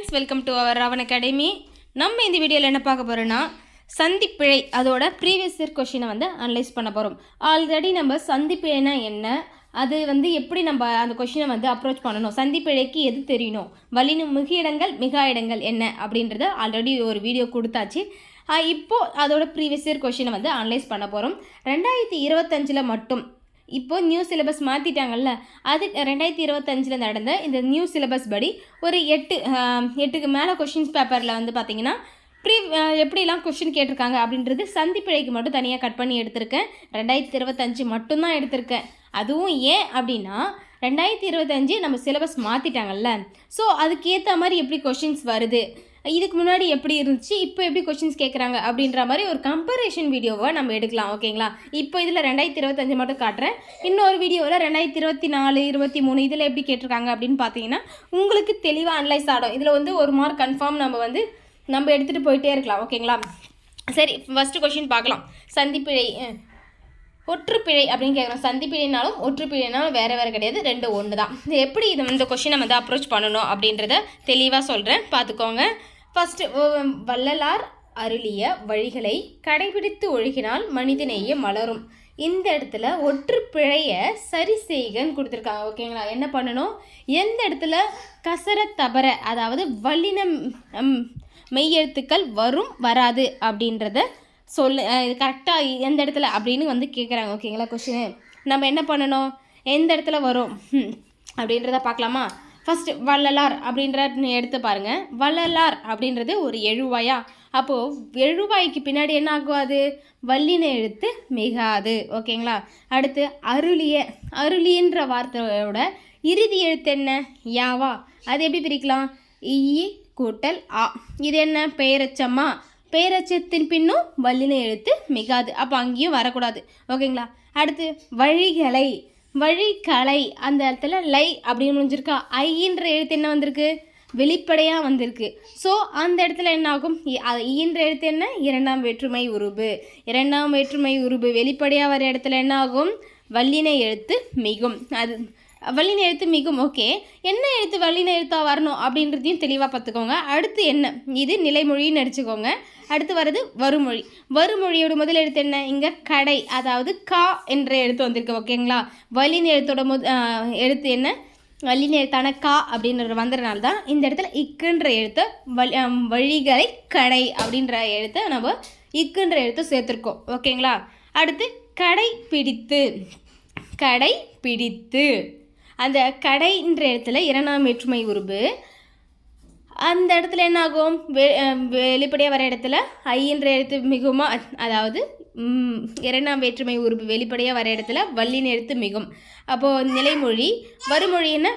Friends welcome to our Raavan academy நம்ம இந்த வீடியோவில் என்ன பார்க்க போகிறோன்னா சந்திப்பிழை அதோட ப்ரீவியஸ் இயர் கொஷினை வந்து அனலைஸ் பண்ண போகிறோம் ஆல்ரெடி நம்ம சந்திப்பிழைனா என்ன? அது வந்து எப்படி நம்ம அந்த கொஷினை வந்து அப்ரோச் பண்ணணும்? சந்திப்பிழைக்கு எது தெரியணும்? வலினு மிக இடங்கள் மிகா இடங்கள் என்ன? அப்படின்றத ஆல்ரெடி ஒரு வீடியோ கொடுத்தாச்சு. இப்போது அதோட ப்ரீவியஸ் இயர் கொஷினை வந்து அனலைஸ் பண்ண போகிறோம் ரெண்டாயிரத்தி இருபத்தஞ்சில் மட்டும் இப்போ நியூ சிலபஸ் மாற்றிட்டாங்கல்ல அது ரெண்டாயிரத்தி இருபத்தஞ்சில் நடந்த இந்த நியூ சிலபஸ் படி ஒரு எட்டு எட்டுக்கு மேலே கொஷின்ஸ் பேப்பரில் வந்து பார்த்தீங்கன்னா ப்ரீ எப்படிலாம் கொஷின் கேட்டிருக்காங்க அப்படின்றது சந்திப்பிழைக்கு மட்டும் தனியாக கட் பண்ணி எடுத்திருக்கேன். ரெண்டாயிரத்தி இருபத்தஞ்சு மட்டும்தான் எடுத்திருக்கேன். அதுவும் ஏன் அப்படின்னா ரெண்டாயிரத்தி இருபத்தஞ்சு நம்ம சிலபஸ் மாற்றிட்டாங்கல்ல ஸோ அதுக்கேற்ற மாதிரி எப்படி கொஷின்ஸ் வருது? இதுக்கு முன்னாடி எப்படி இருந்துச்சு இப்போ எப்படி கொஷின்ஸ் கேட்குறாங்க அப்படின்ற மாதிரி ஒரு கம்பேரிஷன் வீடியோவை நம்ம எடுக்கலாம் ஓகேங்களா? இப்போ இதில் ரெண்டாயிரத்தி இருபத்தஞ்சு மட்டும் காட்டுறேன். இன்னொரு வீடியோவில் ரெண்டாயிரத்தி இருபத்தி நாலு இருபத்தி மூணு இதில் எப்படி கேட்டிருக்காங்க அப்படின்னு பார்த்தீங்கன்னா உங்களுக்கு தெளிவாக அனலைஸ் ஆடும் இதில் வந்து ஒரு மார்க் கன்ஃபார்ம் நம்ம வந்து நம்ம எடுத்துகிட்டு போயிட்டே இருக்கலாம் ஓகேங்களா? சரி ஃபஸ்ட்டு கொஷின் பார்க்கலாம். சந்திப்பிழை ஒற்றுப்பிழை அப்படின்னு கேட்குறோம் சந்திப்பிழைனாலும் ஒற்றுப்பிழைனாலும் வேறு வேறு கிடையாது. ரெண்டு ஒன்று தான் இது எப்படி இது இந்த கொஷினை வந்து அப்ரோச் பண்ணணும் அப்படின்றத தெளிவாக சொல்கிறேன் பார்த்துக்கோங்க. ஃபஸ்ட்டு வள்ளலார் அருளிய வழிகளை கடைபிடித்து ஒழுகினால் மனிதநேயம் மலரும். இந்த இடத்துல ஒற்றுப்பிழைய சரி செய்கன்னு கொடுத்துருக்காங்க. ஓகேங்களா? என்ன பண்ணணும்? எந்த இடத்துல கசர தபர அதாவது வல்லினம் மெய்யெழுத்துக்கள் வரும் வராது அப்படின்றத சொல்லு இது கரெக்டாக எந்த இடத்துல அப்படின்னு வந்து கேட்குறாங்க ஓகேங்களா கொஷினு நம்ம என்ன பண்ணணும்? எந்த இடத்துல வரும்? அப்படின்றத பார்க்கலாமா? ஃபஸ்ட்டு வள்ளலார் அப்படின்ற எடுத்து பாருங்கள் வள்ளலார் அப்படின்றது ஒரு எழுவாயா? அப்போது எழுவாய்க்கு பின்னாடி என்ன ஆகும் அது? வல்லின எழுத்து மிகாது ஓகேங்களா அடுத்து அருளிய அருளின்ற வார்த்தையோட இறுதி எழுத்து என்ன? யாவா? அது எப்படி பிரிக்கலாம்? இ கூட்டல் ஆ இது என்ன? பெயரச்சமா பேரச்சத்தின் பின்னும் வல்லின எழுத்து மிகாது. அப்போ அங்கேயும் வரக்கூடாது. ஓகேங்களா? அடுத்து வழிகளை. வழிகளை. அந்த இடத்துல லை அப்படின்னு முடிஞ்சிருக்கா. ஐன்ற எழுத்து என்ன வந்திருக்கு? வெளிப்படையாக வந்திருக்கு. ஸோ அந்த இடத்துல என்ன ஆகும் ஈன்ற எழுத்து என்ன? இரண்டாம் வேற்றுமை உருபு. இரண்டாம் வேற்றுமை உருபு வெளிப்படையாக வர இடத்துல என்ன ஆகும் வல்லின எழுத்து மிகும். அது வல்லின எழுத்து மிகும் ஓகே என்ன எழுத்து வல்லின எழுத்தாக வரணும்? அப்படின்றதையும் தெளிவாக பார்த்துக்கோங்க. அடுத்து என்ன? இது நிலைமொழின்னு அடிச்சுக்கோங்க அடுத்து வர்றது வருமொழி வருமொழியோட முதல் எழுத்து என்ன? இங்கே கடை அதாவது கா என்ற எழுத்து வந்திருக்கு ஓகேங்களா? வல்லின எழுத்தோட முத எழுத்து என்ன? வல்லின எழுத்தான கா அப்படின்ற வந்ததுனால தான் இந்த இடத்துல இக்குன்ற எழுத்தை வழி வழிகளை கடை அப்படின்ற எழுத்தை நம்ம இக்குன்ற எழுத்தை சேர்த்துருக்கோம் ஓகேங்களா? அடுத்து கடை பிடித்து கடை பிடித்து அந்த கடைன்ற இடத்துல இரண்டாம் வேற்றுமை உருபு அந்த இடத்துல என்ன ஆகும் வெ வெளிப்படையாக வர இடத்துல ஐன்ற எழுத்து மிகுமா அதாவது இரண்டாம் வேற்றுமை உறுப்பு வெளிப்படையாக வர இடத்துல வள்ளின் எழுத்து மிகும். அப்போது நிலைமொழி வருமொழி என்ன?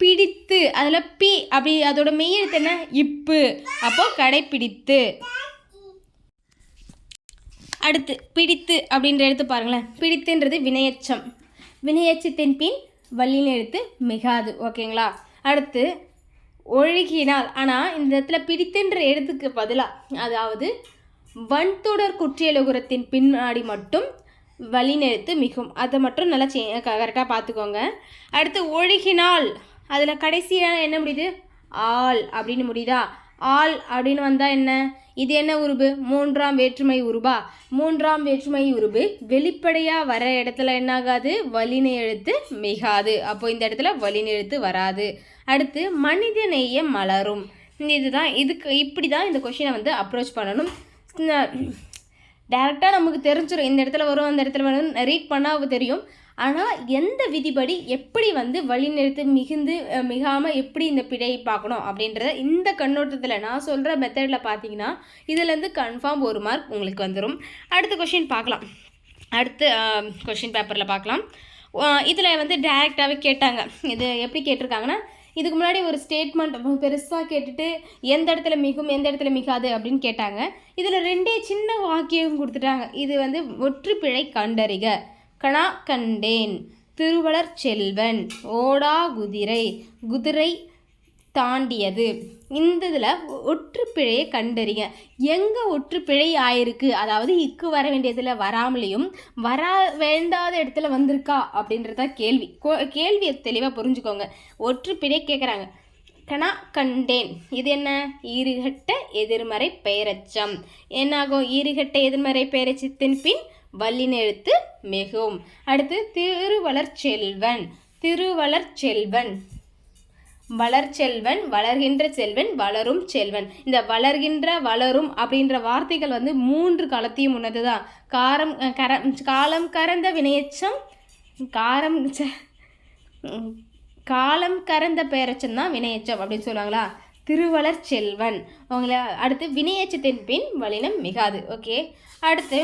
பிடித்து. அதில் பி அப்படி அதோட மெய் எழுத்து என்ன? இப்பு. அப்போது கடைப்பிடித்து. அடுத்து பிடித்து அப்படின்ற எழுத்து பாருங்களேன். பிடித்துன்றது வினையச்சம். வினையச்சத்தின் பின் வல்லின் எழுத்து மிகாது ஓகேங்களா? அடுத்து ஒழுகினால் ஆனால் இந்த இடத்துல பிடித்துன்ற எழுத்துக்கு பதிலாக அதாவது வன்தொடர் குற்றியலுகுரத்தின் பின்னாடி மட்டும் வழிநெழுத்து மிகும். அதை மட்டும் நல்லா சே கரெக்டாக பார்த்துக்கோங்க. அடுத்து ஒழுகினால் அதில் கடைசியாக என்ன முடியுது? ஆள் அப்படின்னு முடியுதா? ஆள் அப்படின்னு வந்தால் என்ன? இது என்ன உருபு? மூன்றாம் வேற்றுமை உருபா. மூன்றாம் வேற்றுமை உருபு வெளிப்படையாக வர இடத்துல என்னாகாது? வலினை எழுத்து மிகாது. அப்போ இந்த இடத்துல வலினை எழுத்து வராது. அடுத்து மனித நேயம் மலரும். இதுதான் இதுக்கு இப்படி தான் இந்த கொஷினை வந்து அப்ரோச் பண்ணணும். டேரெக்டாக நமக்கு தெரிஞ்சிடும் இந்த இடத்துல வரும் அந்த இடத்துல வரும் ரீட் பண்ணால் தெரியும். ஆனால் எந்த விதிப்படி எப்படி வந்து வழிநிறுத்து மிகுந்து மிகாமல் எப்படி இந்த பிழையை பார்க்கணும் அப்படின்றத இந்த கண்ணோட்டத்தில் நான் சொல்கிற மெத்தடில் பார்த்தீங்கன்னா இதுலேருந்து கன்ஃபார்ம் ஒரு மார்க் உங்களுக்கு வந்துடும் அடுத்த கொஷின் பார்க்கலாம். அடுத்து கொஷின் பேப்பரில் பார்க்கலாம். இதில் வந்து டேரெக்டாகவே கேட்டாங்க. இது எப்படி கேட்டிருக்காங்கன்னா இதுக்கு முன்னாடி ஒரு ஸ்டேட்மெண்ட் பெருசாக கேட்டுட்டு எந்த இடத்துல மிகும் எந்த இடத்துல மிகாது அப்படின்னு கேட்டாங்க. இதில் ரெண்டே சின்ன வாக்கியம் கொடுத்துட்டாங்க. இது வந்து ஒற்றுப்பிழை கண்டறிக. கணா கண்டேன். திருவளர் செல்வன் ஓடா குதிரை குதிரை தாண்டியது. இந்த இதில் ஒற்றுப்பிழையை கண்டறிங்க. எங்கே ஒற்றுப்பிழை ஆயிருக்கு? அதாவது இக்கு வர வேண்டியதில் வராமலேயும் வரா வேண்டாத இடத்துல வந்திருக்கா அப்படின்றத கேள்வி. கோ- கேள்வியை தெளிவாக புரிஞ்சுக்கோங்க. ஒற்றுப்பிழை கேட்குறாங்க கணா கண்டேன். இது என்ன? ஈறுகட்ட எதிர்மறை பெயரச்சம். என்னாகும்? ஈறுகட்ட எதிர்மறை பெயரச்சத்தின் பின் வல்லின எழுத்து மிகும். அடுத்து திருவளர் செல்வன் திருவளர் செல்வன் வளர்ச்செல்வன் வளர்கின்ற செல்வன் வளரும் செல்வன். இந்த வளர்கின்ற வளரும் அப்படின்ற வார்த்தைகள் வந்து மூன்று காலத்தையும் உன்னது தான் காரம் கர காலம் கறந்த வினையச்சம் காரம் காலம் கறந்த பெயரச்சம் தான் வினையச்சம் அப்படின்னு சொல்லுவாங்களா? திருவளர் செல்வன் அவங்கள அடுத்து வினையச்சத்தின் பின் வலினம் மிகாது. ஓகே அடுத்து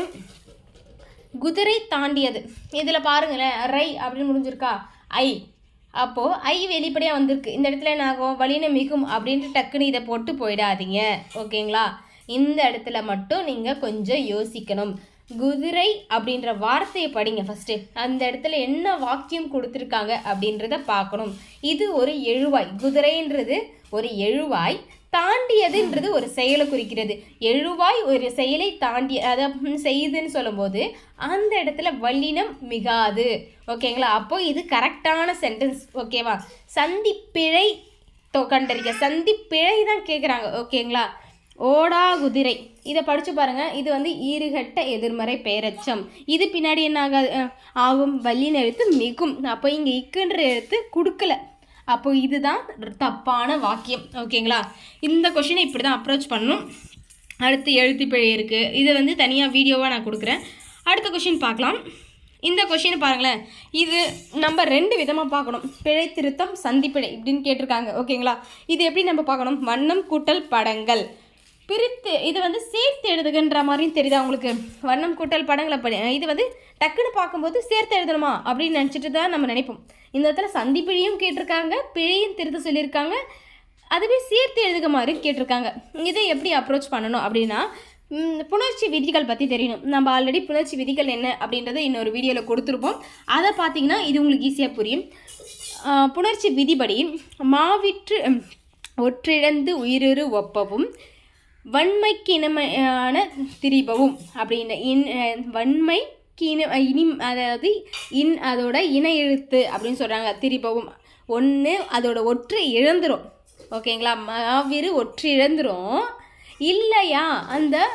குதிரை தாண்டியது. இதில் பாருங்களேன் ரை அப்படின்னு முடிஞ்சிருக்கா? ஐ. அப்போது ஐ வெளிப்படையாக வந்திருக்கு. இந்த இடத்துல என்ன ஆகும்? வலின மிகும் அப்படின்ட்டு டக்குன்னு இதை போட்டு போயிடாதீங்க. ஓகேங்களா? இந்த இடத்துல மட்டும் நீங்கள் கொஞ்சம் யோசிக்கணும். குதிரை அப்படின்ற வார்த்தையை படிங்க ஃபஸ்ட்டு அந்த இடத்துல என்ன வாக்கியம் கொடுத்துருக்காங்க அப்படின்றத பார்க்கணும். இது ஒரு எழுவாய். குதிரைன்றது ஒரு எழுவாய் தாண்டியதுன்றது ஒரு செயலை குறிக்கிறது. எழுவாய் ஒரு செயலை தாண்டி அதை செய்யுதுன்னு சொல்லும்போது அந்த இடத்துல வல்லினம் மிகாது. ஓகேங்களா? அப்போ இது கரெக்டான சென்டென்ஸ். ஓகேவா? சந்திப்பிழை கண்டறிக்க தொ- தான் கேட்குறாங்க ஓகேங்களா? ஓடா குதிரை. இதை படித்து பாருங்கள் இது வந்து ஈறுகட்ட எதிர்மறை பெயரச்சம் இது பின்னாடி என்ன ஆகாது ஆகும். வல்லின எழுத்து மிகும். அப்போ இங்கே இக்குன்ற எழுத்து கொடுக்கல. அப்போ இதுதான் தப்பான வாக்கியம். ஓகேங்களா? இந்த கொஷினை இப்படி தான் அப்ரோச் பண்ணணும் அடுத்து எழுத்துப்பிழை இருக்குது இது வந்து தனியாக வீடியோவாக நான் கொடுக்குறேன். அடுத்த கொஷின் பார்க்கலாம். இந்த கொஷின் பாருங்களேன். இது நம்ம ரெண்டு விதமாக பார்க்கணும். பிழை திருத்தம் சந்திப்பிழை இப்படின்னு கேட்டிருக்காங்க. ஓகேங்களா? இது எப்படி நம்ம பார்க்கணும்? வண்ணம் கூட்டல் படங்கள். பிரித்து இது வந்து சேர்த்து எழுதுகின்ற மாதிரியும் தெரியுதா உங்களுக்கு? வண்ணம் கூட்டல் படங்களை படி இது வந்து டக்குன்னு பார்க்கும்போது சேர்த்து எழுதணுமா அப்படின்னு நினச்சிட்டு தான் நம்ம நினைப்போம். இந்த இடத்துல சந்திப்பிழையும் கேட்டிருக்காங்க பிழையும் திருத்த சொல்லியிருக்காங்க அதுவே சேர்த்து எழுதுக மாதிரி கேட்டிருக்காங்க. இதை எப்படி அப்ரோச் பண்ணணும் அப்படின்னா புணர்ச்சி விதிகள் பற்றி தெரியணும். நம்ம ஆல்ரெடி புணர்ச்சி விதிகள் என்ன அப்படின்றத இன்னொரு வீடியோவில் கொடுத்துருப்போம். அதை பார்த்தீங்கன்னா இது உங்களுக்கு ஈஸியாக புரியும். புணர்ச்சி விதிப்படி மாவிற்று ஒற்றிழந்து உயிரிரு ஒப்பவும் வன்மைக்கு இனமையான திரிபவும் அப்படின்ற இன் வன்மைக்கு இன இனி அதாவது இன் அதோட இன எழுத்து அப்படின்னு சொல்கிறாங்க திரிபவும். ஒன்று அதோட ஒற்றை இழந்துரும். ஓகேங்களா? மாவிரு ஒற்று இழந்துரும். இல்லையா? அந்த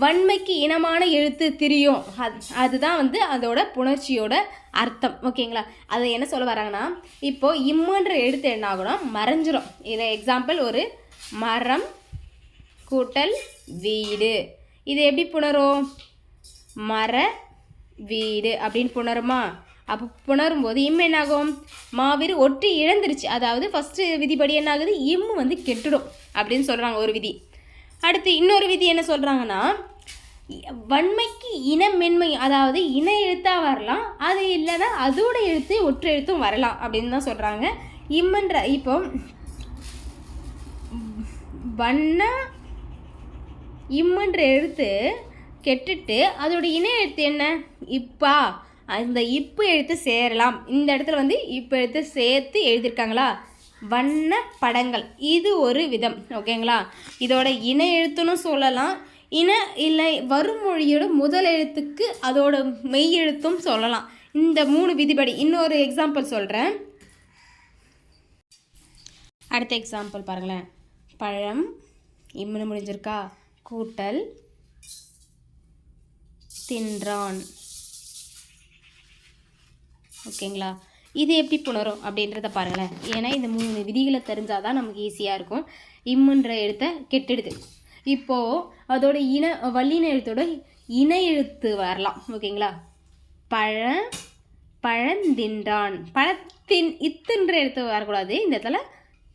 வன்மைக்கு இனமான எழுத்து திரியும். அது அதுதான் வந்து அதோட புணர்ச்சியோட அர்த்தம். ஓகேங்களா? அதை என்ன சொல்ல வராங்கன்னா இப்போது இம்முன்ற எழுத்து என்ன ஆகணும் மறைஞ்சிரும். இதை எக்ஸாம்பிள் ஒரு மரம் கூட்டல் வீடு. இது எப்படி புணரும்? மர வீடு அப்படின்னு புணருமா? அப்போ புணரும் போது இம் என்னாகும்? மாவீர் ஒற்றி இழந்துருச்சு. அதாவது ஃபஸ்ட்டு விதிப்படி என்ன ஆகுது இம்மு வந்து கெட்டுடும் அப்படின்னு சொல்கிறாங்க ஒரு விதி. அடுத்து இன்னொரு விதி என்ன சொல்கிறாங்கன்னா வன்மைக்கு இனமென்மை அதாவது இன எழுத்தாக வரலாம் அது இல்லைன்னா அதோட எழுத்து ஒற்று எழுத்தும் வரலாம் அப்படின்னு தான் சொல்கிறாங்க இம்மன்ற இப்போ வண்ண இம்முன்ற எழுத்து கெட்டுட்டு அதோட இணை எழுத்து என்ன? இப்பா. அந்த இப்பு எழுத்து சேரலாம். இந்த இடத்துல வந்து இப்போ எழுத்து சேர்த்து எழுதியிருக்காங்களா? வண்ண படங்கள். இது ஒரு விதம். ஓகேங்களா? இதோட இணை எழுத்துன்னு சொல்லலாம். இன இல்லை வருமொழியோட முதல் எழுத்துக்கு அதோட மெய் எழுத்தும் சொல்லலாம். இந்த மூணு விதிப்படி இன்னொரு எக்ஸாம்பிள் சொல்கிறேன் அடுத்த எக்ஸாம்பிள் பாருங்களேன். பழம் இம்முன்னு முடிஞ்சிருக்கா? கூட்டல் தின்றான். ஓகேங்களா? இது எப்படி புணரும் அப்படின்றத பாருங்களேன். ஏன்னா இந்த மூணு விதிகளை தெரிஞ்சால் தான் நமக்கு ஈஸியாக இருக்கும். இம்முன்ற எழுத்தை கெட்டிடுது இப்போது அதோட இன வல்லின எழுத்தோட இன எழுத்து வரலாம். ஓகேங்களா? பழ பழந்தின்றான். பழத்தின் இத்துன்ற எழுத்து வரக்கூடாது. இந்த இடத்துல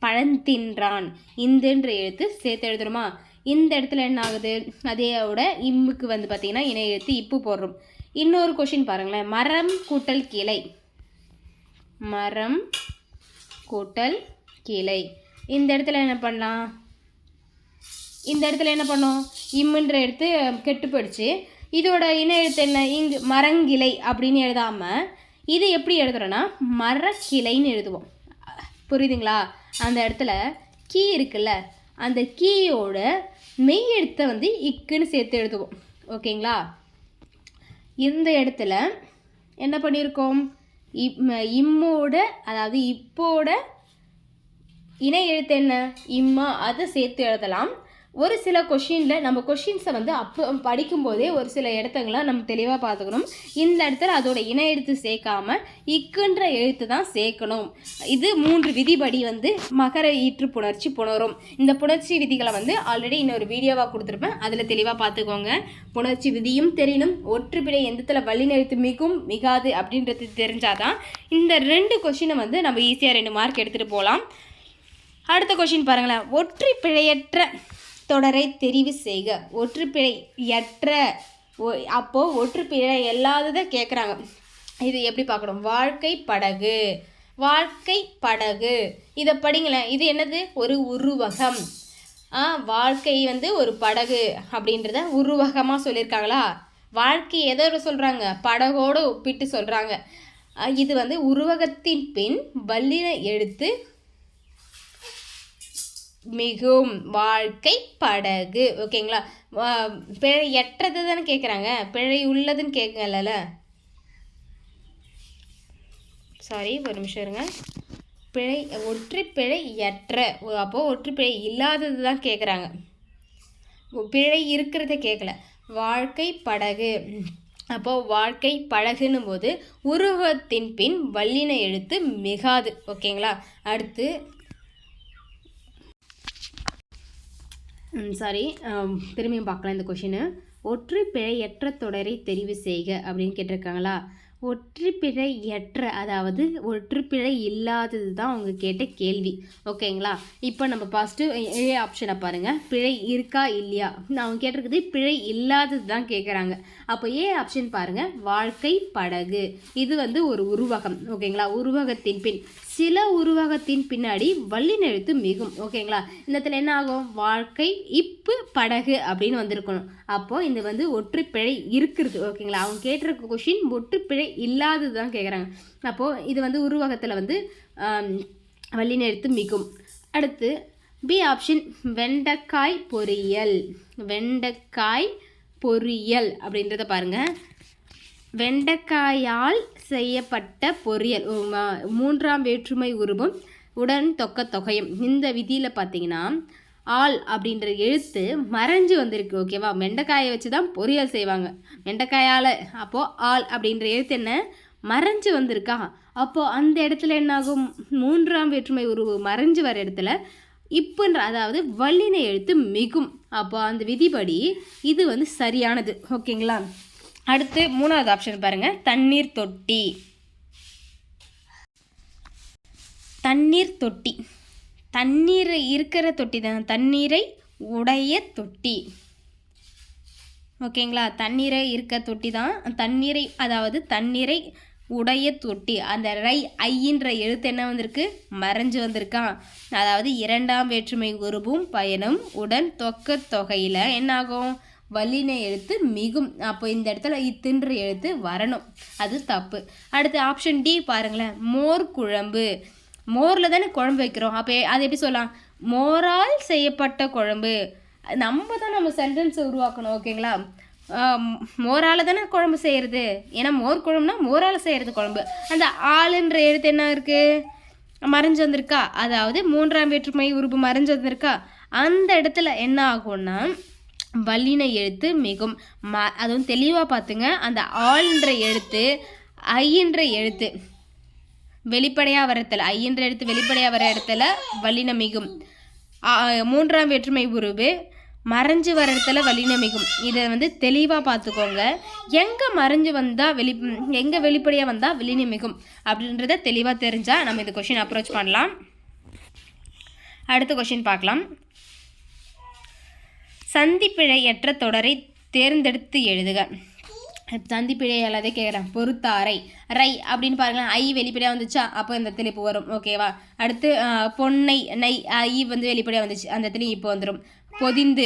பழந்தின்றான். இந்துன்ற எழுத்து சேர்த்து எழுதுறோமா இந்த இடத்துல என்ன ஆகுது? அதேயோட இம்முக்கு வந்து பார்த்திங்கன்னா இணை எழுத்து இப்பு போடுறோம். இன்னொரு கொஷின் பாருங்களேன். மரம் கூட்டல் கிளை. மரம் கூட்டல் கிளை. இந்த இடத்துல என்ன பண்ணலாம்? இந்த இடத்துல என்ன பண்ணோம்? இம்முன்ற எடுத்து கெட்டு போயிடுச்சு. இதோட இன எழுத்து என்ன? இங்கு மரங்கிளை அப்படின்னு எழுதாமல் இது எப்படி எழுதுறோன்னா மரக்கிளைன்னு எழுதுவோம். புரியுதுங்களா? அந்த இடத்துல கீ இருக்குல்ல அந்த கீயோட மெய் எழுத்தை வந்து இக்குன்னு சேர்த்து எழுதுவோம் ஓகேங்களா? இந்த இடத்துல என்ன பண்ணியிருக்கோம் இம் இம்மோட அதாவது இப்போட இணை எழுத்து என்ன? இம்மா அதை சேர்த்து எழுதலாம். ஒரு சில கொஷினில் நம்ம கொஷின்ஸை வந்து அப்போ படிக்கும்போதே ஒரு சில இடத்துங்களாம் நம்ம தெளிவாக பார்த்துக்கணும். இந்த இடத்துல அதோட இணை எழுத்து சேர்க்காம இக்குன்ற எழுத்து தான் சேர்க்கணும். இது மூன்று விதிபடி வந்து மகர ஈற்று புணர்ச்சி புணரும். இந்த புணர்ச்சி விதிகளை வந்து ஆல்ரெடி இன்னொரு வீடியோவாக கொடுத்துருப்பேன். அதில் தெளிவாக பார்த்துக்கோங்க. புணர்ச்சி விதியும் தெரியணும் ஒற்றுப்பிழை எந்தத்தில் வழிநெழுத்து மிகும் மிகாது அப்படின்றது தெரிஞ்சாதான் இந்த ரெண்டு கொஷினை வந்து நம்ம ஈஸியாக ரெண்டு மார்க் எடுத்துகிட்டு போகலாம் அடுத்த கொஷின் பாருங்களேன். ஒற்றை பிழையற்ற தொடரை தெரிவு செய்க. ஒற்றுப்பிழை எற்ற ஒ- ஒற்றுப்பிழை இல்லாததை கேட்குறாங்க இது எப்படி பார்க்கணும் வாழ்க்கை படகு. வாழ்க்கை படகு. இதை படிங்களேன் இது என்னது? ஒரு உருவகம். வாழ்க்கை வந்து ஒரு படகு அப்படின்றத உருவகமாக சொல்லியிருக்காங்களா வாழ்க்கை எதோ சொல்கிறாங்க படகோடு ஒப்பிட்டு சொல்கிறாங்க இது வந்து உருவகத்தின் பின் வல்லின எழுத்து மிகும் வாழ்க்கை படகு. ஓகேங்களா வா- பிழை எட்டது தானே கேட்குறாங்க பிழை உள்ளதுன்னு கேட்கல சாரி ஒரு நிமிஷம் இருங்க. பிழை ஒற்று பிழை எற்ற. அப்போது ஒற்று பிழை இல்லாதது தான் கேட்குறாங்க பிழை இருக்கிறத கேட்கல வாழ்க்கை படகு. அப்போது வாழ்க்கை படகுன்னும் போது உருவத்தின் பின் வல்லின எழுத்து மிகாது. ஓகேங்களா அடுத்து சாரி திரும்பியும் பார்க்கலாம் இந்த கொஷினு ஒற்று பிழையற்ற தொடரை தெரிவு செய்க அப்படின்னு கேட்டிருக்காங்களா? ஒற்று பிழையற்ற அதாவது ஒற்று பிழை இல்லாதது தான் அவங்க கேட்ட கேள்வி. ஓகேங்களா இப்போ நம்ம ஃபஸ்ட்டு ஏ ஆப்ஷனை பாருங்கள் பிழை இருக்கா இல்லையா? அவங்க கேட்டிருக்குது பிழை இல்லாதது தான் கேட்குறாங்க. அப்போ ஏ ஆப்ஷன் பாருங்கள் வாழ்க்கை படகு. இது வந்து ஒரு உருவகம். ஓகேங்களா உருவகத்தின் பின். சில உருவகத்தின் பின்னாடி வள்ளி எழுத்து மிகும். ஓகேங்களா? இந்த இடத்துல என்ன ஆகும்? வாழ்க்கை இப்பு படகு அப்படின்னு வந்திருக்கணும். அப்போது இது வந்து ஒற்றுப்பிழை இருக்கிறது. ஓகேங்களா? அவங்க கேட்டிருக்க கொஷின் ஒற்றுப்பிழை இல்லாதது தான் கேட்குறாங்க அப்போது இது வந்து உருவகத்தில் வந்து வள்ளி நெழுத்து எழுத்து மிகும். அடுத்து பி ஆப்ஷன் வெண்டைக்காய் பொரியல். வெண்டைக்காய் பொரியல் அப்படின்றத பாருங்கள் வெண்டைக்காயால் செய்யப்பட்ட பொரியல் மூன்றாம் வேற்றுமை உருவம். உடன் தொக்க தொகையும். இந்த விதியில் பார்த்தீங்கன்னா ஆள் அப்படின்ற எழுத்து மறைஞ்சு வந்திருக்கு ஓகேவா வெண்டைக்காயை வச்சு தான் பொரியல் செய்வாங்க. வெண்டைக்காயால் அப்போது ஆள் அப்படின்ற எழுத்து என்ன? மறைஞ்சு வந்திருக்கா? அப்போது அந்த இடத்துல என்னாகும்? மூன்றாம் வேற்றுமை உருவு மறைஞ்சு வர இடத்துல இப்புன்ற அதாவது வல்லின எழுத்து மிகும். அப்போ அந்த விதிப்படி இது வந்து சரியானது ஓகேங்களா அடுத்து மூணாவது ஆப்ஷன் பாருங்கள் தண்ணீர் தொட்டி. தண்ணீர் தொட்டி. தண்ணீர் இருக்கிற தொட்டி தான். தண்ணீரை உடைய தொட்டி. ஓகேங்களா தண்ணீரை இருக்க தொட்டி தான். தண்ணீரை அதாவது தண்ணீரை உடைய தொட்டி. அந்த ரை ஐயின்ற எழுத்து என்ன வந்திருக்கு? மறைஞ்சு வந்திருக்கான் அதாவது இரண்டாம் வேற்றுமை உருவும் பயனும் உடன் தொக்க தொகையில் என்னாகும்? வல்லின எழுத்து மிகும். அப்போ இந்த இடத்துல இத்துன்ற எழுத்து வரணும். அது தப்பு. அடுத்து ஆப்ஷன் டி பாருங்களேன். மோர் குழம்பு. மோரில் தானே குழம்பு வைக்கிறோம். அப்போ அது எப்படி சொல்லலாம்? மோரால் செய்யப்பட்ட குழம்பு. நம்ம தான் நம்ம சென்டென்ஸை உருவாக்கணும் ஓகேங்களா? மோரால் தானே குழம்பு செய்கிறது ஏன்னா மோர் குழம்புனா மோரால் செய்கிறது குழம்பு. அந்த ஆளுன்ற எழுத்து என்ன இருக்குது மறைஞ்சு வந்திருக்கா? அதாவது மூன்றாம் வேற்றுமை உறுப்பு மறைஞ்சு வந்திருக்கா? அந்த இடத்துல என்ன ஆகும்னா வல்லின எழுத்து மிகும் ம அதுவும் தெளிவாக பார்த்துங்க. அந்த ஆள்ன்ற எழுத்து ஐன்ற எழுத்து வெளிப்படையாக வர இடத்துல ஐன்ற எழுத்து வெளிப்படையாக வர இடத்துல வல்லின மிகும். மூன்றாம் வேற்றுமை உருவு மறைஞ்சு வர இடத்துல வலின மிகும். இதை வந்து தெளிவாக பார்த்துக்கோங்க. எங்கே மறைஞ்சு வந்தால் வெளி எங்கே வெளிப்படையாக வந்தால் வலின மிகும்? அப்படின்றத தெளிவாக தெரிஞ்சால் நம்ம இந்த கொஷின் அப்ரோச் பண்ணலாம். அடுத்த கொஷின் பார்க்கலாம். சந்திப்பிழையற்ற தொடரை தேர்ந்தெடுத்து எழுதுக. சந்திப்பிழை எல்லாதே கேட்குறேன் பொறுத்தாரை. ரை அப்படின்னு பாருங்களேன். ஐ வெளிப்படையாக வந்துச்சா? அப்போ இந்த இடத்துல இப்போ வரும் ஓகேவா அடுத்து பொன்னை நை ஐ வந்து வெளிப்படையாக வந்துச்சு. அந்த இடத்துல இப்போ வந்துடும் பொதிந்து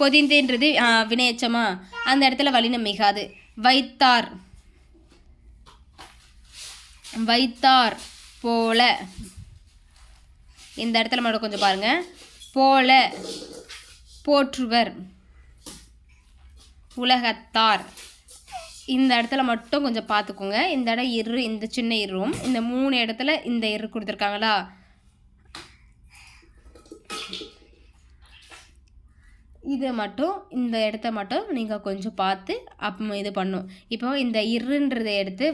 பொதிந்துன்றது வினையச்சமா? அந்த இடத்துல வலினம் மிகாது. வைத்தார். வைத்தார் போல. இந்த இடத்துல மட்டும் கொஞ்சம் பாருங்கள் போல. போற்றுவர். உலகத்தார். இந்த இடத்துல மட்டும் கொஞ்சம் பார்த்துக்கோங்க. இந்த இடம் இரு இந்த சின்ன இருவும் இந்த மூணு இடத்துல இந்த இரு கொடுத்துருக்காங்களா? இதை மட்டும் இந்த இடத்த மட்டும் நீங்கள் கொஞ்சம் பார்த்து அப் இது பண்ணும். இப்போ இந்த இருன்றதை எடுத்து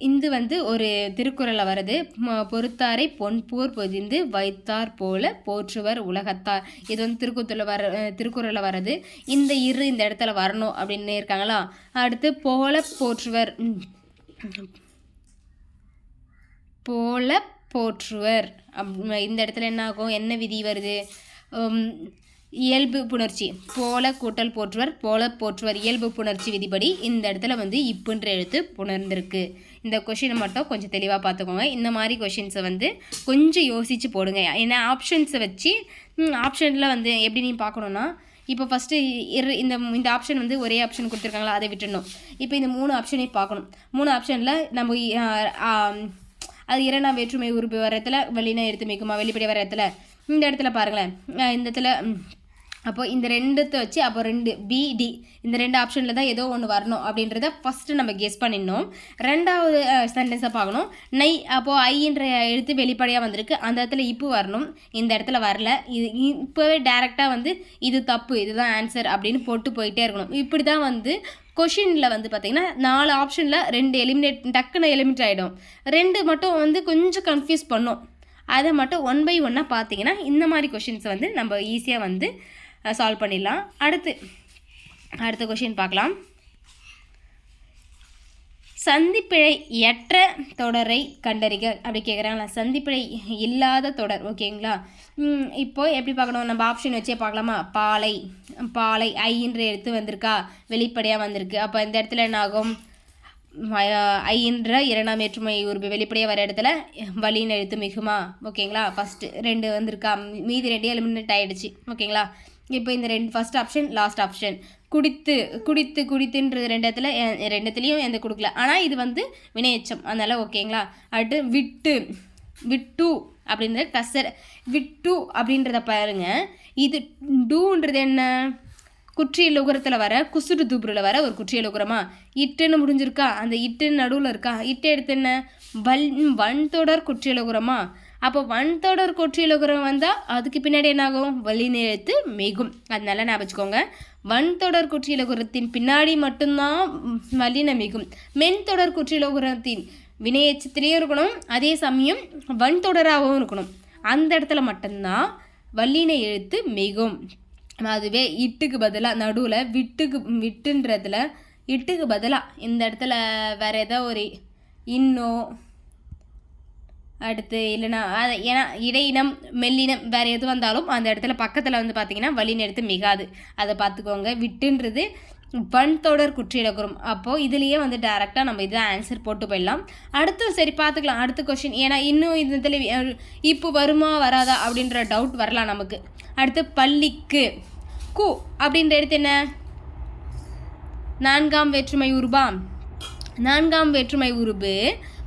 இந்து வந்து ஒரு திருக்குறளில் வருது. ம- பொறுத்தாரை பொன் போர் பொதிந்து வைத்தார் போல போற்றுவர் உலகத்தார். இது வந்து திருக்குறளில் வர திருக்குறளில் வருது. இந்த இரு இந்த இடத்துல வரணும் அப்படின்னு இருக்காங்களா? அடுத்து போல போற்றுவர். போல போற்றுவர். அப் இந்த இடத்துல என்ன ஆகும்? என்ன விதி வருது? இயல்பு புணர்ச்சி. போல கூட்டல் போற்றுவர் போல போற்றுவர் இயல்பு புணர்ச்சி விதிப்படி இந்த இடத்துல வந்து இப்புன்ற எழுத்து புணர்ந்திருக்கு. இந்த கொஷினை மட்டும் கொஞ்சம் தெளிவாக பார்த்துக்கோங்க. இந்த மாதிரி கொஷின்ஸை வந்து கொஞ்சம் யோசித்து போடுங்க. ஏன்னா ஆப்ஷன்ஸை வச்சு ஆப்ஷனில் வந்து எப்படி நீ பார்க்கணுன்னா இப்போ ஃபஸ்ட்டு இரு இந்த இந்த ஆப்ஷன் வந்து ஒரே ஆப்ஷன் கொடுத்துருக்காங்களா அதை விட்டுடணும். இப்போ இந்த மூணு ஆப்ஷனையும் பார்க்கணும். மூணு ஆப்ஷனில் நம்ம அது இரண்டாம் வேற்றுமை உறுப்பு வர இடத்துல வெளியின எடுத்து மிக்குமா வெளிப்படை வர இடத்துல இந்த இடத்துல பாருங்களேன். இந்த இடத்துல அப்போ இந்த ரெண்டுத்தை வச்சு அப்போ ரெண்டு பிடி இந்த ரெண்டு ஆப்ஷனில் தான் ஏதோ ஒன்று வரணும் அப்படின்றத ஃபஸ்ட்டு நம்ம கெஸ் பண்ணிடணும். ரெண்டாவது சென்டென்ஸை பார்க்கணும். நை அப்போது ஐன்ற எழுத்து வெளிப்படையாக வந்திருக்கு. அந்த இடத்துல இப்போ வரணும். இந்த இடத்துல வரல. இது இப்போவே டேரெக்டாக வந்து இது தப்பு இதுதான் ஆன்சர் அப்படின்னு போட்டு போயிட்டே இருக்கணும். இப்படி தான் வந்து கொஷினில் வந்து பார்த்திங்கன்னா நாலு ஆப்ஷனில் ரெண்டு எலிமினேட் டக்குன்னு எலிமினேட் ஆகிடும் ரெண்டு மட்டும் வந்து கொஞ்சம் கன்ஃபியூஸ் பண்ணும். அதை மட்டும் ஒன் பை ஒன்னாக பார்த்தீங்கன்னா இந்த மாதிரி கொஷின்ஸை வந்து நம்ம ஈஸியாக வந்து சால்வ் பண்ணிடலாம். அடுத்து அடுத்த கொஷின் பார்க்கலாம். சந்திப்பிழை எற்ற தொடரை கண்டறிக. அப்படி கேட்குறாங்களா சந்திப்பிழை இல்லாத தொடர் ஓகேங்களா? இப்போது இப்போ எப்படி பார்க்கணும்? நம்ம ஆப்ஷன் வச்சே பார்க்கலாமா? பாலை பாலை ஐன்ற எழுத்து வந்திருக்கா? வெளிப்படையாக வந்திருக்கு. அப்போ இந்த இடத்துல என்ன ஆகும் ஐன்ற இரண்டாம் ஏற்றுமை உருவு வெளிப்படையாக வர இடத்துல வலின்னு எழுத்து மிகுமா? ஓகேங்களா? ஃபஸ்ட்டு ரெண்டு வந்திருக்கா. மீதி ரெண்டு எலிமினேட் ஆகிடுச்சு ஓகேங்களா? இப்போ இந்த ரெண்டு ஃபர்ஸ்ட் ஆப்ஷன் லாஸ்ட் ஆப்ஷன் குடித்து குடித்து குடித்துன்றது ரெண்டு இடத்துல ரெண்டுத்துலேயும் எந்த கொடுக்கல. ஆனால் இது வந்து வினையச்சம். அதனால் ஓகேங்களா அடுத்து விட்டு. விட்டு அப்படின்ற கசர். விட்டு அப்படின்றத பாருங்க. இது டூன்றது என்ன? குற்றியல் உகரத்தில் வர குசுடு தூபுரில் வர ஒரு குற்றியல் உகரமா? இட்டுன்னு முடிஞ்சிருக்கா? அந்த இட்டுன்னு நடுவில் இருக்கா? இட்டு எடுத்து என்ன? வல் வன் தொடர் குற்றியல் உகரமா? அப்போ வன்தொடர் தொடர் வந்தால் அதுக்கு பின்னாடி என்னாகும்? வலி எழுத்து மிகும். அதனால ஞாபகம் வச்சுக்கோங்க. வன்தொடர் தொடர் பின்னாடி மட்டும்தான் ம், வல்லின மிகும் மென் தொடர் குற்றியலுகுரத்தின் வினையச்சத்திலையும் இருக்கணும். அதே சமயம் வன்தொடராகவும் இருக்கணும். அந்த இடத்துல மட்டும்தான் வல்லின எழுத்து மிகும். அதுவே இட்டுக்கு பதிலாக நடுவில் விட்டுக்கு விட்டுன்றதுல இட்டுக்கு பதிலாக இந்த இடத்துல வேறு ஏதோ ஒரு இன்னோ அடுத்து இல்லைனா அது ஏன்னா இடையினம் மெல்லினம் வேறு எது வந்தாலும் அந்த இடத்துல பக்கத்தில் வந்து பார்த்திங்கன்னா வழி எடுத்து மிகாது. அதை பார்த்துக்கோங்க விட்டுன்றது பண் தொடர் குற்றியலகுறம் அப்போது இதுலேயே வந்து டேரெக்டாக நம்ம இதான் ஆன்சர் போட்டு போயிடலாம். அடுத்து சரி பார்த்துக்கலாம் அடுத்த கொஷின் ஏன்னா இன்னும் இதில் இப்போ வருமா வராதா அப்படின்ற டவுட் வரலாம் நமக்கு. அடுத்து பள்ளிக்கு கு அப்படின்ற எடுத்து என்ன? நான்காம் வேற்றுமை உருபாம் நான்காம் வேற்றுமை உருபு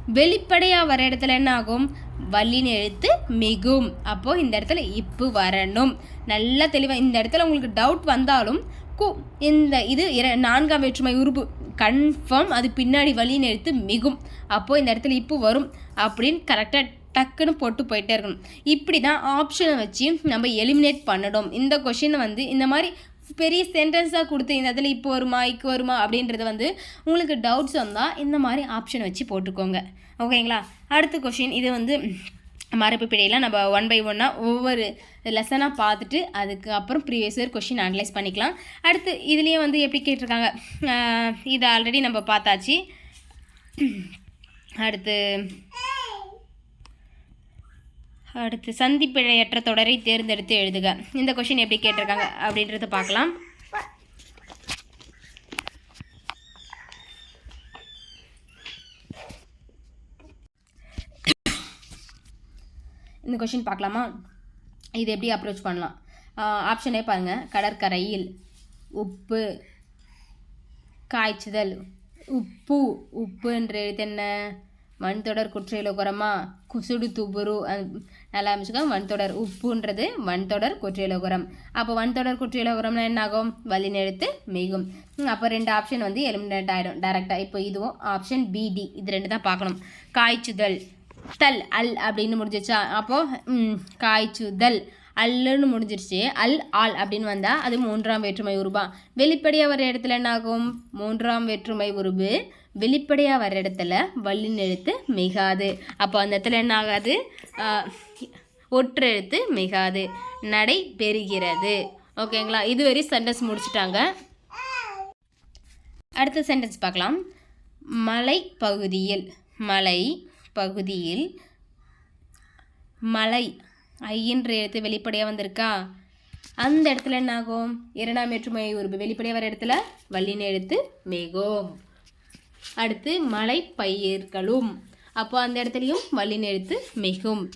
வெளிப்படையாக வர இடத்துல என்ன ஆகும் வல்லின் எழுத்து மிகும். அப்போது இந்த இடத்துல இப்பு வரணும். நல்லா தெளிவாக இந்த இடத்துல உங்களுக்கு டவுட் வந்தாலும் கு இந்த இது இர- நான்காம் வேற்றுமை உருபு கன்ஃபார்ம் அது பின்னாடி வலின்னு எழுத்து மிகும். அப்போது இந்த இடத்துல இப்பு வரும் அப்படின்னு கரெக்டாக டக்குன்னு போட்டு போயிட்டே இருக்கணும். இப்படி தான் ஆப்ஷனை வச்சு நம்ம எலிமினேட் பண்ணணும். இந்த கொஷினை வந்து இந்த மாதிரி பெரிய சென்டென்ஸாக கொடுத்து இந்த இடத்துல இப்போ வருமா இக்கு வருமா அப்படின்றது வந்து உங்களுக்கு டவுட்ஸ் வந்தால் இந்த மாதிரி ஆப்ஷன் வச்சு போட்டுக்கோங்க. ஓகேங்களா அடுத்த கொஷின் இது வந்து மரபு பிழையில் நம்ம ஒன் பை ஒன்னாக ஒவ்வொரு லெசனாக பார்த்துட்டு அதுக்கப்புறம் ப்ரீவியஸ் இயர் கொஷின் அனலைஸ் பண்ணிக்கலாம். அடுத்து இதுலேயே வந்து எப்படி கேட்டிருக்காங்க? இதை இது ஆல்ரெடி நம்ம பார்த்தாச்சு. அடுத்து அடுத்து சந்திப்பிழையற்ற தொடரை தேர்ந்தெடுத்து எழுதுக. இந்த கொஷின் எப்படி கேட்டிருக்காங்க அப்படின்றத பார்க்கலாம். இந்த கொஷின் பார்க்கலாமா? இது எப்படி அப்ரோச் பண்ணலாம்? ஆப்ஷனே பாருங்கள் கடற்கரையில் உப்பு காய்ச்சுதல். உப்பு உப்புன்ற எழுத்து என்ன? வன்தொடர் குற்றியலோகரமா குசுடு துபுரு நல்லா அமைச்சுக்கோ வன்தொடர் உப்புன்றது வன்தொடர் குற்றியலோகரம் அப்போ வன்தொடர் குற்றியலோகரம்னா என்ன ஆகும் வலின் மிகும் அப்போ ரெண்டு ஆப்ஷன் வந்து எலிமினேட் ஆகிடும் டேரெக்டாக இப்போ இதுவும் ஆப்ஷன் பிடி இது ரெண்டு தான் பார்க்கணும். காய்ச்சுதல். தல் அல் அப்படின்னு முடிஞ்சிச்சா அப்போது காய்ச்சுதல். அல்லுன்னு முடிஞ்சிருச்சு. அல் ஆல் அப்படின்னு வந்தால் அது மூன்றாம் வேற்றுமை உருபா வெளிப்படையாக வர இடத்துல என்னாகும்? மூன்றாம் வேற்றுமை உருபு. வெளிப்படையாக வர இடத்துல வல்லின் எழுத்து மிகாது. அப்போ அந்த இடத்துல என்ன ஆகாது ஒற்று எழுத்து மிகாது. நடை பெறுகிறது. ஓகேங்களா? இதுவரை சென்டென்ஸ் முடிச்சிட்டாங்க. அடுத்த சென்டென்ஸ் பார்க்கலாம். மலை பகுதியில் மலை பகுதியில் மலை ஐயின்ற எழுத்து வெளிப்படையாக வந்திருக்கா? அந்த இடத்துல என்ன ஆகும் இரண்டாம் வேற்றுமை உருவு வெளிப்படையாக வர இடத்துல வல்லின எழுத்து மிகும். அடுத்து மலை பயிர்களும் அப்போ அந்த இடத்துலையும் வல்லின மிகும்.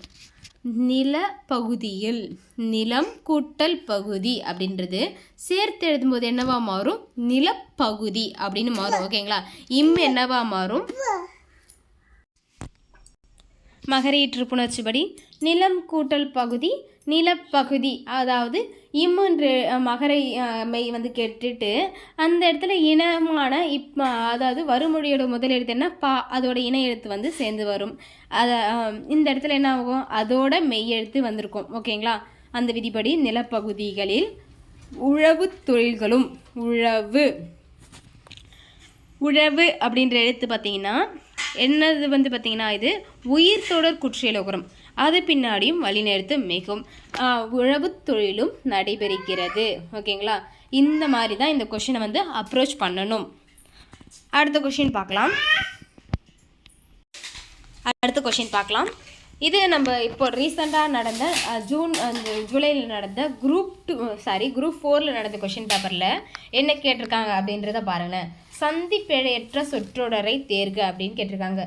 நில பகுதியில் நிலம் கூட்டல் பகுதி அப்படின்றது. சேர்த்து எழுதும்போது என்னவா மாறும்? நிலப்பகுதி அப்படின்னு மாறும் ஓகேங்களா? இம் என்னவா மாறும்? மகரீற்று புணர்ச்சிப்படி நிலம் கூட்டல் பகுதி நிலப்பகுதி அதாவது இம்முன்று மகரை மெய் வந்து கேட்டுட்டு அந்த இடத்துல இனமான இப் அதாவது வருமொழியோட முதல் எழுத்து என்ன? பா. அதோட இணை எழுத்து வந்து சேர்ந்து வரும். அதை இந்த இடத்துல என்ன ஆகும்? அதோட மெய் எழுத்து வந்திருக்கும். ஓகேங்களா? அந்த விதிப்படி நிலப்பகுதிகளில் உழவு தொழில்களும் உழவு உழவு அப்படின்ற எழுத்து பார்த்தீங்கன்னா என்னது வந்து பார்த்தீங்கன்னா இது உயிர் தொடர் குற்றியலோகரம். அது பின்னாடியும் வழிநெடுத்து மிகும் உழவு தொழிலும் நடைபெறுகிறது. ஓகேங்களா? இந்த மாதிரி தான் இந்த கொஷினை வந்து அப்ரோச் பண்ணணும். அடுத்த கொஷின் பார்க்கலாம். அடுத்த கொஷின் பார்க்கலாம். இது நம்ம இப்போ ரீசெண்டாக நடந்த ஜூன் அந்த ஜூலையில் நடந்த குரூப் டூ சாரி குரூப் ஃபோரில் நடந்த கொஷின் பேப்பரில் என்ன கேட்டிருக்காங்க அப்படின்றத பாருங்களேன். சந்திப்பழையற்ற சொற்றொடரை தேர்க அப்படின்னு கேட்டிருக்காங்க.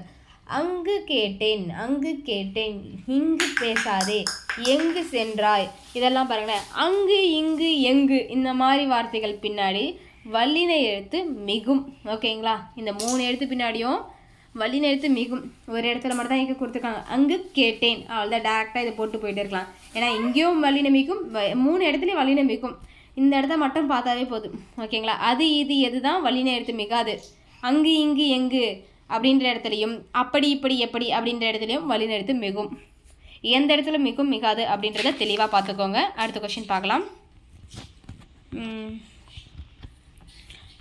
அங்கு கேட்டேன் அங்கு கேட்டேன் இங்கு பேசாதே எங்கு சென்றாய்? இதெல்லாம் பாருங்களேன். அங்கு இங்கு எங்கு இந்த மாதிரி வார்த்தைகள் பின்னாடி வல்லின எழுத்து மிகும். ஓகேங்களா? இந்த மூணு எழுத்து பின்னாடியும் வல்லின எழுத்து மிகும். ஒரு இடத்துல மட்டும் தான் இங்கே கொடுத்துருக்காங்க. அங்கு கேட்டேன். அவ்வளோதான் டேரெக்டாக இதை போட்டு போயிட்டு இருக்கலாம். ஏன்னா இங்கேயும் வல்லின மிகும். வ- மூணு இடத்துலையும் வல்லின மிகும். இந்த இடத்த மட்டும் பார்த்தாவே போதும். ஓகேங்களா? அது இது எது தான் வல்லின எழுத்து மிகாது. அங்கு இங்கு எங்கு அப்படின்ற இடத்துலையும் அப்படி இப்படி எப்படி அப்படின்ற இடத்துலையும் வழிநடத்து மிகும். எந்த இடத்துல மிகும் மிகாது அப்படின்றத தெளிவாக பார்த்துக்கோங்க. அடுத்த கொஷின் பார்க்கலாம்.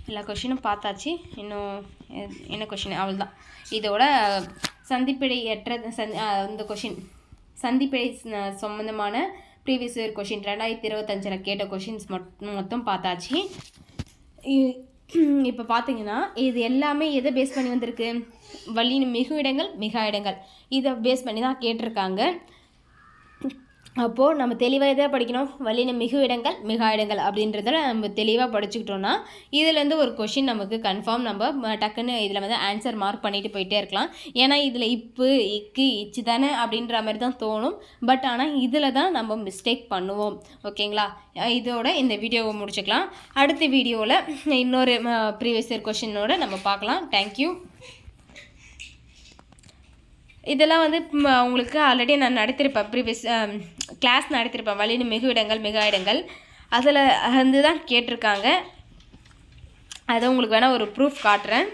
எல்லா கொஷினும் பார்த்தாச்சு. இன்னும் என்ன கொஷின் அவ்வளோதான் இதோட சந்திப்பிழை எற்ற சந் இந்த கொஷின் சந்திப்பிழை சம்மந்தமான ப்ரீவியஸ் இயர் கொஷின் ரெண்டாயிரத்தி இருபத்தஞ்சில் கேட்ட கொஷின்ஸ் மொத்தம் பார்த்தாச்சு. இப்போ பார்த்தீங்கன்னா இது எல்லாமே எதை பேஸ் பண்ணி வந்திருக்கு? வள்ளியின் மிகு இடங்கள் மிகா இடங்கள் இதை பேஸ் பண்ணி தான் கேட்டிருக்காங்க. அப்போது நம்ம தெளிவாக எதை படிக்கணும்? வல்லின மிகு இடங்கள் மிகா இடங்கள் அப்படின்றத நம்ம தெளிவாக படிச்சுக்கிட்டோன்னா இதுலேருந்து ஒரு கொஷின் நமக்கு கன்ஃபார்ம் நம்ம டக்குன்னு இதில் வந்து ஆன்சர் மார்க் பண்ணிட்டு போயிட்டே இருக்கலாம். ஏன்னா இதில் இப்பு இக்கு இச்சு தானே அப்படின்ற மாதிரி தான் தோணும். பட் ஆனால் இதில் தான் நம்ம மிஸ்டேக் பண்ணுவோம். ஓகேங்களா? இதோட இந்த வீடியோவை முடிச்சுக்கலாம். அடுத்த வீடியோவில் இன்னொரு ப்ரீவியஸ் இயர் கொஷினோட நம்ம பார்க்கலாம். தேங்க்யூ இதெல்லாம் வந்து உங்களுக்கு ஆல்ரெடி நான் நடத்திருப்பேன். ப்ரீவியஸ் கிளாஸ் நடத்தியிருப்பேன் வழின்னு மிகு இடங்கள் மிக இடங்கள். அதில் வந்து தான் கேட்டிருக்காங்க. அதை உங்களுக்கு வேணால் ஒரு ப்ரூஃப் காட்டுறேன்.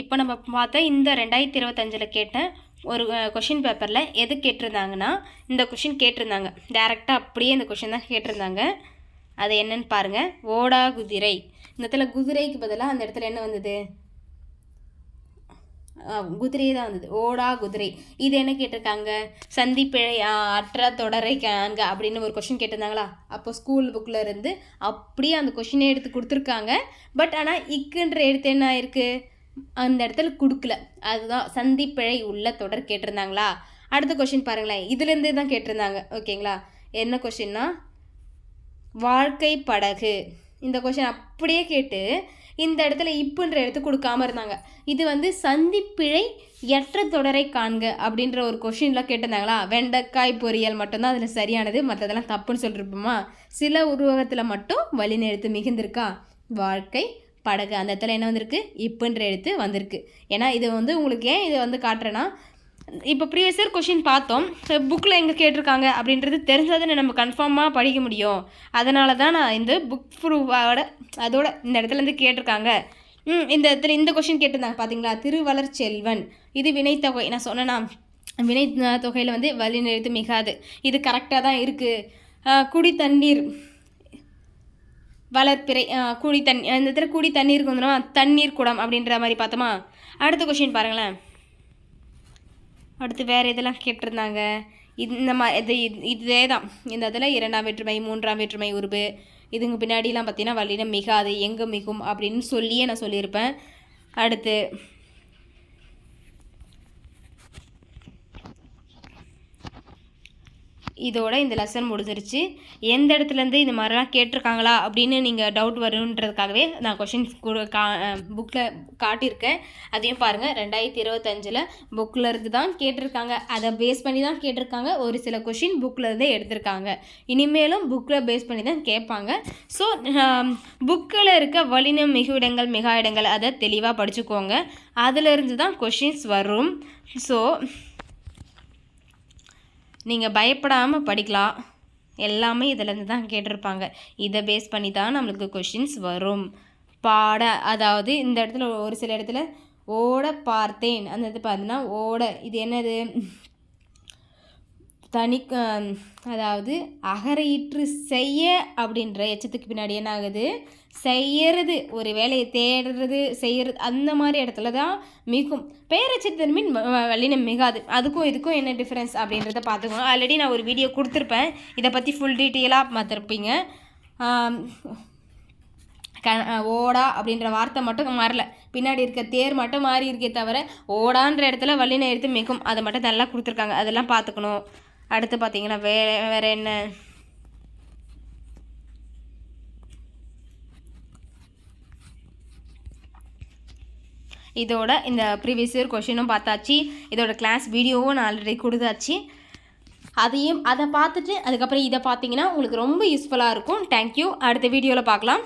இப்போ நம்ம பார்த்தா இந்த ரெண்டாயிரத்தி இருபத்தஞ்சில் கேட்டேன். ஒரு கொஷின் பேப்பரில் எது கேட்டிருந்தாங்கன்னா இந்த கொஷின் கேட்டிருந்தாங்க. டேரெக்டாக அப்படியே இந்த கொஷின் தான் கேட்டிருந்தாங்க. அது என்னன்னு பாருங்கள் ஓடா குதிரை. இந்த இடத்துல குதிரைக்கு பதிலாக அந்த இடத்துல என்ன வந்தது? ஆ, குதிரை தான் வந்தது. ஓடா குதிரை. இது என்ன கேட்டிருக்காங்க? சந்திப்பிழை அற்ற தொடரை காண்க அப்படின்னு ஒரு கொஷின் கேட்டிருந்தாங்களா? அப்போ ஸ்கூல் புக்கில் இருந்து அப்படியே அந்த கொஷினே எடுத்து கொடுத்துருக்காங்க. பட் ஆனால் இக்குன்ற எடுத்து என்ன ஆயிருக்கு? அந்த இடத்துல கொடுக்கல. அதுதான் சந்திப்பிழை உள்ள தொடர் கேட்டிருந்தாங்களா? அடுத்த கொஷின் பாருங்களேன். இதுலேருந்து தான் கேட்டிருந்தாங்க. ஓகேங்களா என்ன கொஷின்னா வாழ்க்கை படகு. இந்த கொஷின் அப்படியே கேட்டு இந்த இடத்துல இப்புன்ற எடுத்து கொடுக்காம இருந்தாங்க. இது வந்து சந்திப்பிழை எற்ற தொடரை காண்க அப்படின்ற ஒரு கொஷின்லாம் கேட்டிருந்தாங்களா? வெண்டைக்காய் பொரியல் மட்டும்தான் அதில் சரியானது மற்றதெல்லாம் தப்புன்னு சொல்லிருப்போமா? சில உருவகத்தில் மட்டும் வழிநெழுத்து மிகுந்திருக்கா? வாழ்க்கை படகு அந்த இடத்துல என்ன வந்திருக்கு? இப்புன்ற எழுத்து வந்திருக்கு. ஏன்னா இது வந்து உங்களுக்கு ஏன் இதை வந்து காட்டுறேன்னா இப்போ ப்ரீவியஸ் இயர் கொஷின் பார்த்தோம். புக்கில் எங்கே கேட்டிருக்காங்க அப்படின்றது தெரிஞ்சாதானே நம்ம கன்ஃபார்மாக படிக்க முடியும். அதனால தான் நான் இந்த புக் ப்ரூவோட அதோட இந்த இடத்துல இருந்து கேட்டிருக்காங்க. ம் இந்த இடத்துல இந்த கொஷின் கேட்டிருந்தாங்க பார்த்தீங்களா திருவளர் செல்வன் இது வினைத்தொகை நான் சொன்னேன்னா வினை தொகையில் வந்து வழி நிறுத்து மிகாது. இது கரெக்டாக தான் இருக்குது குடி தண்ணீர். வளர்ப்பிறை அஹ், குடி தண்ணி இந்த இடத்துல குடி தண்ணீர் வந்துடுமா தண்ணீர் குடம் அப்படின்ற மாதிரி பார்த்தோமா? அடுத்த கொஷின் பாருங்களேன். அடுத்து வேறு இதெல்லாம் கேட்டிருந்தாங்க? இது இந்த மா இது இது- இதே தான் இந்த இதில் இரண்டாம் வேற்றுமை மூன்றாம் வேற்றுமை உருபு இதுங்க பின்னாடிலாம் பார்த்தீங்கன்னா வல்லினம் மிகாது எங்கே மிகும் அப்படின்னு சொல்லியே நான் சொல்லியிருப்பேன். அடுத்து இதோட இந்த லெசன் முடிஞ்சிருச்சு. எந்த இடத்துலேருந்து இந்த மாதிரிலாம் கேட்டிருக்காங்களா அப்படின்னு நீங்கள் டவுட் வருன்றதுக்காகவே நான் கொஷின்ஸ் கா புக்கில் காட்டியிருக்கேன். அதையும் பாருங்கள் ரெண்டாயிரத்தி இருபத்தஞ்சில் புக்கில் இருந்து தான் கேட்டிருக்காங்க. அதை பேஸ் பண்ணி தான் கேட்டிருக்காங்க. ஒரு சில கொஷின் புக்கில் இருந்தே எடுத்திருக்காங்க. இனிமேலும் புக்கில் பேஸ் பண்ணி தான் கேட்பாங்க. ஸோ புக்கில் இருக்க வலினம் மிகு இடங்கள் மிகா இடங்கள் அதை தெளிவாக படிச்சுக்கோங்க. அதிலிருந்து தான் கொஷின்ஸ் வரும். ஸோ நீங்கள் பயப்படாமல் படிக்கலாம். எல்லாமே இதிலேருந்து தான் கேட்டிருப்பாங்க. இதை பேஸ் பண்ணி தான் நம்மளுக்கு கொஷின்ஸ் வரும். பாட அதாவது இந்த இடத்துல ஒரு சில இடத்துல ஓட பார்த்தேன். அந்த இது பார்த்தீங்கன்னா ஓட. இது என்னது? தனி அதாவது அகரையிற்று செய்ய அப்படின்ற எச்சத்துக்கு பின்னாடி என்ன ஆகுது? செய்யறது. ஒரு வேலையை தேடுறது செய்யறது அந்த மாதிரி இடத்துல தான் மிகும். பேரச்சத்தின் மீன் வல்லினம் மிகாது. அதுக்கும் இதுக்கும் என்ன டிஃப்ரென்ஸ் அப்படின்றத பார்த்துக்கணும். ஆல்ரெடி நான் ஒரு வீடியோ கொடுத்துருப்பேன். இதை பற்றி ஃபுல் டீட்டெயிலாக பார்த்துருப்பீங்க. க ஓடா அப்படின்ற வார்த்தை மட்டும் மாறல. பின்னாடி இருக்க தேர் மட்டும் மாறி இருக்கே தவிர ஓடான்ற இடத்துல வல்லின எடுத்து மிகும். அதை மட்டும் நல்லா கொடுத்துருக்காங்க. அதெல்லாம் பார்த்துக்கணும். அடுத்து பார்த்தீங்கன்னா வே வேறு என்ன? இதோட இந்த ப்ரீவியஸ் இயர் கொஷினும் பார்த்தாச்சு. இதோட கிளாஸ் வீடியோவும் நான் ஆல்ரெடி கொடுத்தாச்சு. அதையும் அதை பார்த்துட்டு அதுக்கப்புறம் இதை பார்த்தீங்கன்னா உங்களுக்கு ரொம்ப யூஸ்ஃபுல்லாக இருக்கும். தேங்க்யூ அடுத்த வீடியோவில் பார்க்கலாம்.